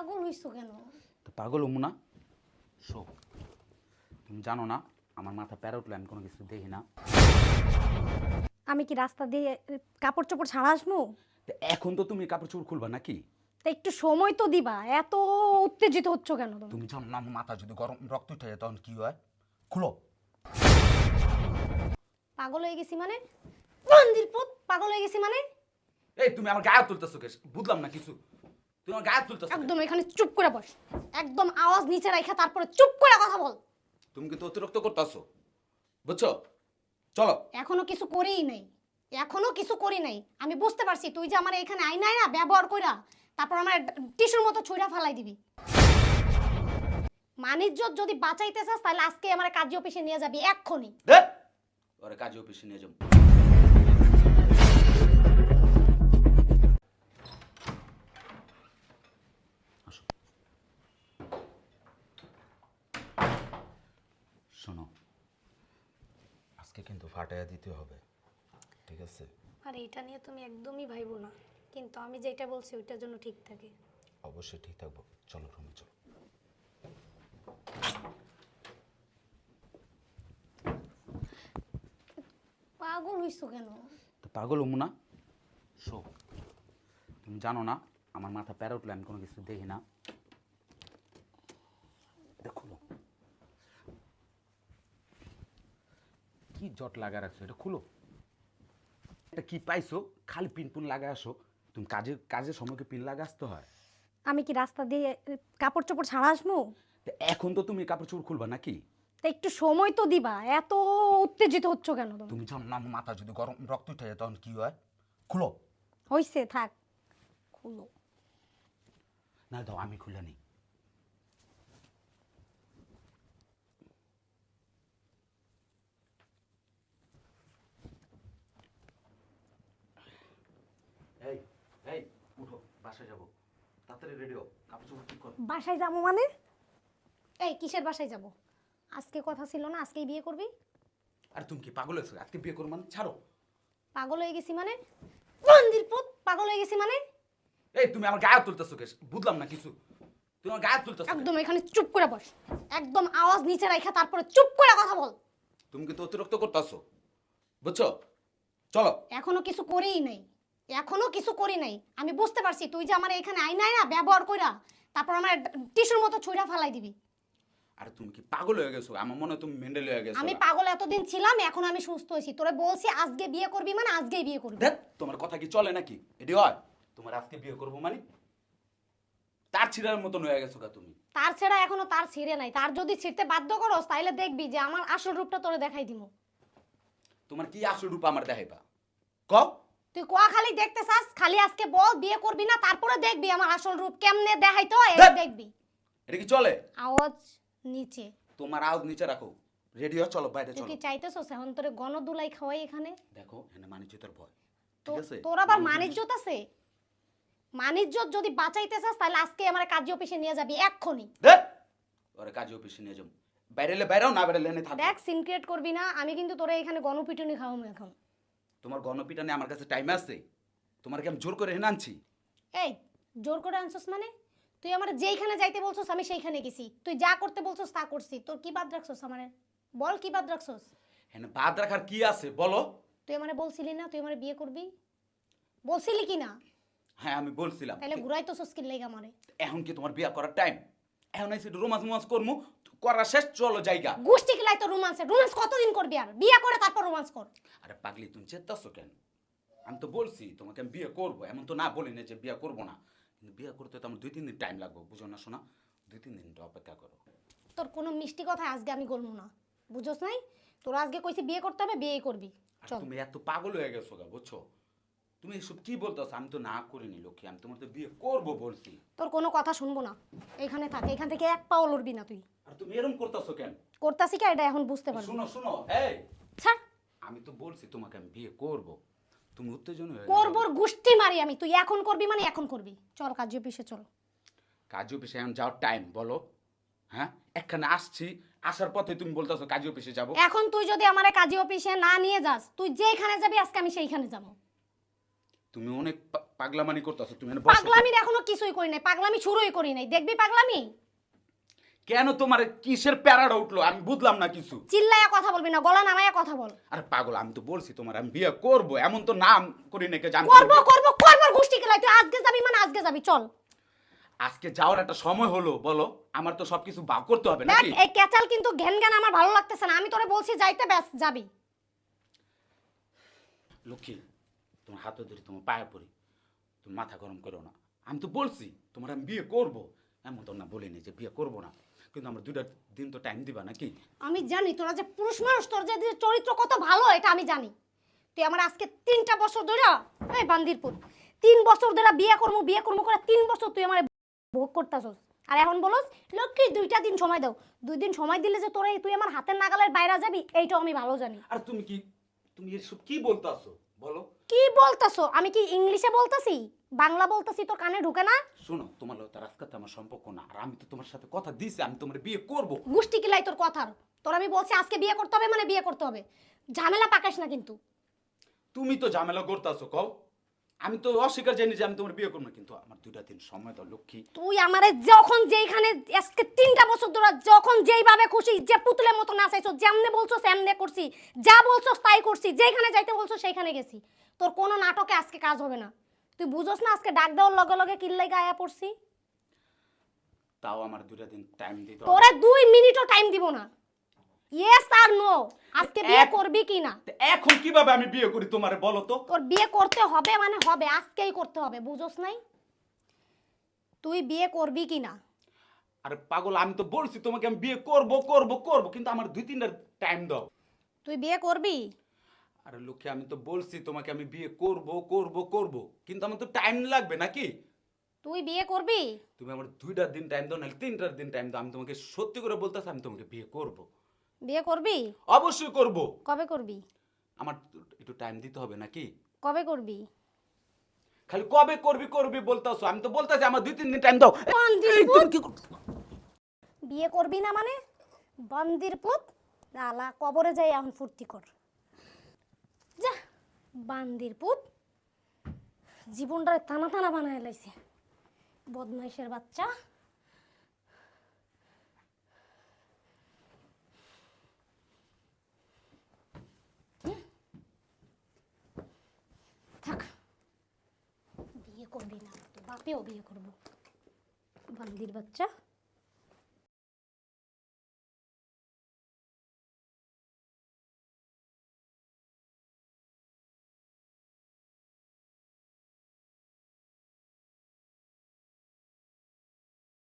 পাগল হইছো কেন? তো পাগল হমু না। শো তুমি জানো না আমার মাথা প্যারা উঠলে আমি কোনো কিছু দেখি না। আমি কি রাস্তা দিয়ে কাপড় চোপড় ছাড়া আসমু তো এখন তো তুমি কাপড় চোপড় খুলবা নাকি? তা একটু সময় তো দিবা এত উত্তেজিত হচ্ছ কেন তুমি? তুমি জানো না আমার মাথা যদি গরম রক্ত উঠে যায় তখন কি হয়? খুলো। পাগল হয়ে গেছি মানে? মন্দির পুত পাগল হয়ে গেছি মানে? এই তুমি আমার গায়ে তুলতেছো কে বুঝলাম না কিছু। তুমি আমার গায়ে তুলতেছো একদম এখানে চুপ করে বস। একদম আওয়াজ নিচে রাখা তারপরে চুপ করে কথা বল। তুমি কিন্তু অতিরিক্ত করতেছো। বুঝছ? চলো। এখনও কিছু করেই নাই। এখনও কিছু করি নাই। আমি বুঝতে পারছি তুই যে আমার এখানে আই নাই না ব্যবহার কইরা তারপর আমার টিস্যুর মতো ছুঁড়া ফালাই দিবি। মানিজ্যত যদি বাঁচাইতে চাস তাহলে আজকে আমার কাজী অফিসে নিয়ে যাবি এক্ষুনি। ওরে কাজে অফিসে নিয়ে যাব। আজকে কিন্তু ফাটাইয়া দিতে হবে। ঠিক আছে? আর এটা নিয়ে তুমি একদমই ভাইবো না। কিন্তু আমি যেটা বলছি ওইটার জন্য ঠিক থাকে। অবশ্যই ঠিক থাকব। চলো রুমে চলো। পাগল হইছো কেন? তো পাগল হমু না। শো তুমি জানো না আমার মাথা প্যারা উঠলে আমি কোনো কিছু দেখি না দেখো কি জট লাগা রাখছো? এটা খুলো। এটা কি পাইছো? খালি পিন পুন লাগা আসো। তুমি কাজের কাজের সময়কে পিন লাগা আসতে হয়। আমি কি রাস্তা দিয়ে কাপড় চোপড় ছাড়া আসমু তো এখন তো তুমি কাপড় চোপড় খুলবা নাকি? তা একটু সময় তো দিবা। এত উত্তেজিত হচ্ছ কেন তুমি? তুমি জানো না আমার মাথা যদি গরম রক্ত উঠে যায় তখন কি হয়? খুলো। হইছে থাক। খুলো। না দাও আমি খুলে নিই এই এই উঠো বাসায় যাব তাড়াতাড়ি রেডি হও কাপড় চোপড় ঠিক করো। বাসায় যাব মানে? এই কিসের বাসায় যাব? আজকে কথা ছিল না আজকেই বিয়ে করবি? আর তুমি কি পাগল হয়েছো? আজকে বিয়ে করো মানে? ছাড়ো। পাগল হয়ে গেছি মানে? মন্দির পুত পাগল হয়ে গেছি মানে? এই তুমি আমার গায়ে তুলতেছো কে বুঝলাম না কিছু। তুমি আমার গায়ে তুলতেছো একদম এখানে চুপ করে বস। একদম আওয়াজ নিচে রাখা তারপরে চুপ করে কথা বল। তুমি কিন্তু অতিরিক্ত করতেছো। বুঝছ? চলো। এখনও কিছু করেই নাই। এখনও কিছু করি নাই। আমি বুঝতে পারছি তুই যে আমার এখানে আই নাই না ব্যবহার কইরা তারপর আমার টিস্যুর মতো ছুঁড়া ফালাই দিবি। আর তুমি কি পাগল হয়ে গেছো? আমার মনে হয় তুমি মেন্ডেল হয়ে গেছো। আমি পাগল এতদিন ছিলাম এখন আমি সুস্থ হয়েছি। তোরে বলছি আজকে বিয়ে করবি মানে আজকেই বিয়ে করবি। দেখ তোমার কথা কি চলে নাকি? এটি হয়? তোমার আজকে বিয়ে করব মানে? তার ছিড়ার মতন হয়ে গেছো তুমি। তার ছেড়া এখনও তার ছিঁড়ে নাই। তার যদি ছিঁড়তে বাধ্য করো তাহলে দেখবি যে আমার আসল রূপটা তোরে দেখাই দিব তোমার কি আসল রূপ আমার দেখাইবা? ক? তুই কোয়া খালি দেখতে চাস? খালি আজকে বল বিয়ে করবি না? তারপরে দেখবি আমার আসল রূপ। কেমনে দেখাই তো? এই ধ্যাৎ। দেখবি। এটা কি চলে? আওয়াজ নিচে। তোমার আওয়াজ নিচে রাখো। রেডি হও চলো বাইরে তুই চলো। কি চাইতেছস এখন তোরে গণদুলাই খাওয়াই এখানে? দেখো এখানে মানিজ্যতার ভয়। তো- ঠিক আছে? তোর আবার মানুষ- মানিজ্যত আছে? মানিজ্যত যদি বাঁচাইতে চাস তাহলে আজকে আমার কাজী অফিসে নিয়ে যাবি এক্ষুনি। দেখ ওরে কাজে অফিসে নিয়ে যাব। বাইরে এলে বাইরেও না বাইরে লেনে থাকো দেখ সিন ক্রিয়েট করবি না আমি কিন্তু তোরে এখানে গণপিটুনি খাওয়াবো এখন। তোমার গণপিটানে আমার কাছে টাইম আছে তোমার কি আমি জোর করে হেনে আনছি। এই জোর করে আনছস মানে? তুই আমার যেইখানে যাইতে বলছস আমি সেইখানে গেছি। তুই যা করতে বলছস তা করছি। তোর কি বাদ রাখছস আমারে? বল কি বাদ রাখছস? হেনে বাদ রাখার কি আছে বলো। তুই আমারে বলছিলি না তুই আমারে বিয়ে করবি? বলছিলি কি না? হ্যাঁ আমি বলছিলাম। তাহলে ঘুরাই তো সস্কিল লেগে আমারে। এখন কি তোমার বিয়ে করার টাইম এখন এসে রোমান্স মোমান্স করমু করা শেষ চলো জায়গা। গোষ্ঠী কিলাই তো রোমান্সে রোমান্স কতদিন করবি আর? বিয়ে করে তারপর রোমান্স কর। আরে পাগলি তুমি চেতাছো কেন? আমি তো বলছি তোমাকে আমি বিয়ে করব। এমন তো না বলি না যে বিয়ে করব না। কিন্তু বিয়ে করতে তো আমার দুই তিন দিন টাইম লাগবে বুঝো না শোনা দুই তিন দিন অপেক্ষা করো। তোর কোনো মিষ্টি কথা আজকে আমি বলব না। বুঝোস নাই? তোর আজকে কইছি বিয়ে করতে হবে বিয়েই করবি। আর চল। তুমি এত পাগল হয়ে গেছো গা বুঝছ? তুমি এসব কি বলতেছো? আমি তো না করিনি লক্ষ্মী আমি তোমার তো বিয়ে করব বলছি। তোর কোনো কথা শুনব না। এখানে থাক এখান থেকে এক পাও লড়বি না তুই। আর তুমি এরকম করতেছো কেন? করতাছি কি এটা এখন বুঝতে পারবি। শুনো শুনো এই! ছাড়। আমি তো বলছি তোমাকে আমি বিয়ে করব। তুমি উত্তেজন হয়ে গেছো। করবোর গোষ্ঠী মারি আমি তুই এখন করবি মানে এখন করবি। চল কাজী অফিসে চল। কাজী অফিসে এখন যাওয়ার টাইম বলো। হ্যাঁ? একখানে আসছি আসার পথে তুমি বলতেছো কাজী অফিসে যাব। এখন তুই যদি আমারে কাজী অফিসে না নিয়ে যাস তুই যেখানে যাবি আজকে আমি সেইখানে যাব। তুমি অনেক পাগলামানি করতেছো তুমি এখানে বসো। পাগলামির এখনও কিছুই করি নাই পাগলামি শুরুই করি নাই। দেখবি পাগলামি? কেন তোমার কিসের প্যারাটা উঠল? আমি বুঝলাম না কিছু। চিল্লায়া কথা বলবি না গলা নামায়া কথা বল। আরে পাগল আমি তো বলছি তোমার আমি বিয়ে করব এমন তো নাম করি নাকি আমি করব করব করব গোষ্ঠী খেলাই তুই আজকে যাবি মানে আজকে যাবি চল। আজকে যাওয়ার একটা সময় হলো বলো আমার তো সবকিছু ভাগ করতে হবে দেখ নাকি? এই ক্যাচাল কিন্তু ঘ্যান ঘ্যান আমার ভালো লাগতেছে না আমি তোরে বলছি যাইতে ব্যাস যাবি। লক্ষ্মী তোমার হাতে ধরে তোমার পায়ে পড়ি তুমি মাথা গরম করো না। আমি তো বলছি তোমার আমি বিয়ে করব। এমন তো না বলিনি যে বিয়ে করব না। কিন্তু আমরা দুটা দিন তো টাইম দিবা নাকি? আমি জানি তোরা যে পুরুষ মানুষ তোর যে চরিত্র কত ভালো এটা আমি জানি। তুই আমার আজকে তিনটা বছর ধরে এই বান্দিরপুর তিন বছর ধরে বিয়ে করব বিয়ে করব করে তিন বছর তুই আমার ভোগ করতেছস। আর এখন বলস লক্ষ্মী দুইটা দিন সময় দাও। দুই দিন সময় দিলে যে তোরা তুই আমার হাতের নাগালের বাইরে যাবি এইটাও আমি ভালো জানি। আর তুমি কি তুমি এসব কি বলতাছো? বলো। কি বলতাছো? আমি কি ইংলিশে বলতাছি? বাংলা বলতাছি তোর কানে ঢুকে না? শোনো তোমার লোক তার আজকে আমার সম্পর্ক না। আর আমি তো তোমার সাথে কথা দিছি আমি তোমার বিয়ে করব। গুষ্টি কিলাই তোর কথার? তোর আমি বলছি আজকে বিয়ে করতে হবে মানে বিয়ে করতে হবে। ঝামেলা পাকাস না কিন্তু। তুমি তো ঝামেলা করতেছো কও। আমি তো অস্বীকার জানি যে আমি তোমার বিয়ে করব না কিন্তু আমার দুটা দিন সময় দাও লক্ষ্মী। তুই আমারে যখন যেইখানে আজকে তিনটা বছর ধরে যখন যেইভাবে খুশি যে পুতুলের মতো নাচাইছো যেমনে বলছো সেমনে করছি যা বলছো তাই করছি যেইখানে যাইতে বলছো সেইখানে গেছি। তোর কোনো নাটকে আজকে কাজ হবে না। তুই বুঝোস না আজকে ডাক দেওয়ার লগে লগে কিল্লাই গায়া পড়ছি? তাও আমার দুটা দিন টাইম দিতে হবে। তোরে দুই মিনিটও টাইম দিব না। ইয়েস আর নো আজকে বিয়ে করবি কি না? এখন কীভাবে আমি বিয়ে করি তোমারে বলো তো? তোর বিয়ে করতে হবে মানে হবে আজকেই করতে হবে বুঝোস নাই? তুই বিয়ে করবি কি না? আরে পাগল আমি তো বলছি তোমাকে আমি বিয়ে করব করব করব কিন্তু আমার দুই তিনটা টাইম দাও। তুই বিয়ে করবি? আরে লক্ষ্মী আমি তো বলছি তোমাকে আমি বিয়ে করব করব করব কিন্তু আমার তো টাইম লাগবে নাকি? তুই বিয়ে করবি? তুমি আমার দুইটা দিন টাইম দাও নাহলে তিনটার দিন টাইম দাও আমি তোমাকে সত্যি করে বলতেছি আমি তোমাকে বিয়ে করব। বিয়ে করবি? অবশ্যই করব। কবে করবি? আমার একটু টাইম দিতে হবে নাকি? কবে করবি? খালি কবে করবি করবি বলতেছো। আমি তো বলতেছি আমার দুই তিন দিন টাইম দাও। বান্দির এই, তুমি কি বিয়ে করবি না মানে? বান্দির পুত? আলা কবরে যাই এখন ফুর্তি কর। যা বান্দির পুত! জীবনটারে টানা টানা বানায় লাইছে। বদমাইশের বাচ্চা হুম? থাক বাপেও বিয়ে করব। বান্দির বাচ্চা।